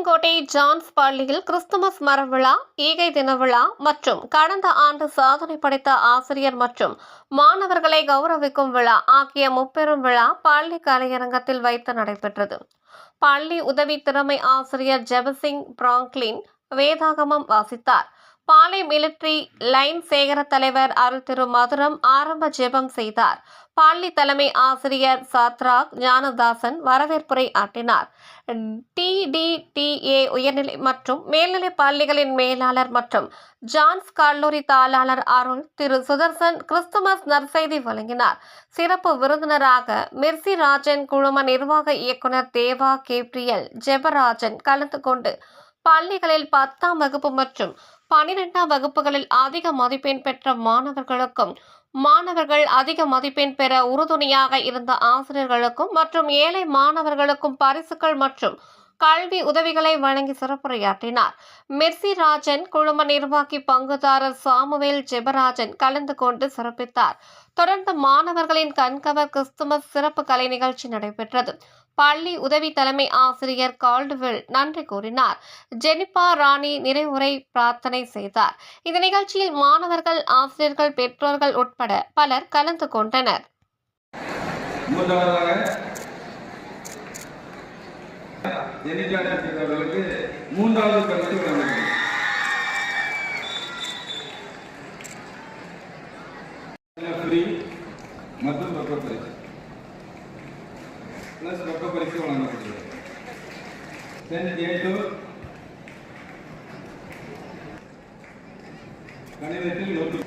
Pudukkottai John's பள்ளியில் Christmas மர விழா ஈகை தின விழா மற்றும் கடந்த ஆண்டு சாதனை படைத்த ஆசிரியர் மற்றும் மாணவர்களை கௌரவிக்கும் விழா ஆகிய முப்பெரும் விழா பள்ளி கலையரங்கத்தில் வைத்து நடைபெற்றது. பள்ளி உதவி திறமை ஆசிரியர் ஜெபசிங் பிராங்க்லின் வேதாகமம் வாசித்தார். பாலை மிலிட்ரி லைன் சேகர தலைவர் அருள் திரு மதுரம் ஆரம்ப ஜெபம் செய்தார். பள்ளி தலைமை ஆசிரியர் சாத்ராக் ஞானதாசன் வரவேற்புரை ஆற்றினார். டிடிடிஏ உயர்நிலை மற்றும் மேல்நிலை பள்ளிகளின் மேலாளர் மற்றும் ஜான்ஸ் கல்லூரி தாளாளர் அருள் திரு சுதர்சன் கிறிஸ்துமஸ் நற்செய்தி வழங்கினார். சிறப்பு விருந்தினராக மிர்சி ராஜன் குழும நிர்வாக இயக்குனர் தேவா கேப்ரியல் ஜெபராஜன் கலந்து கொண்டு பள்ளிகளில் பத்தாம் வகுப்பு மற்றும் பனிரெண்டாம் வகுப்புகளில் அதிக மதிப்பெண் பெற்ற மாணவர்களுக்கும் மாணவர்கள் அதிக மதிப்பெண் பெற உறுதுணையாக இருந்த ஆசிரியர்களுக்கும் மற்றும் ஏழை மாணவர்களுக்கும் பரிசுகள் மற்றும் கல்வி உதவிகளை வழங்கி சிறப்புரையாற்றினார். மெர்சி ராஜன் குழும நிர்வாகி பங்குதாரர் சாமுவேல் ஜெபராஜன் கலந்து கொண்டு சிறப்பித்தார். தொடர்ந்து மாணவர்களின் கண்கவர் கிறிஸ்துமஸ் சிறப்பு கலை நிகழ்ச்சி நடைபெற்றது. பள்ளி உதவி தலைமை ஆசிரியர் கால்டுவெல் நன்றி கூறினார். ஜெனிபா ராணி நிறைவுரை பிரார்த்தனை செய்தார். இந்த நிகழ்ச்சியில் மாணவர்கள் ஆசிரியர்கள் பெற்றோர்கள் உட்பட பலர் கலந்து கொண்டனர். ஜெனிஜா அவர்களுக்கு மூன்றாவது பரிசு வழங்குகிறது மற்றும் ரொக்க பரிசு. பிளஸ் ரொக்க பரிசு வழங்கப்படுகிறது சென்ட் ஏட்டு கணிதத்தில் நூற்று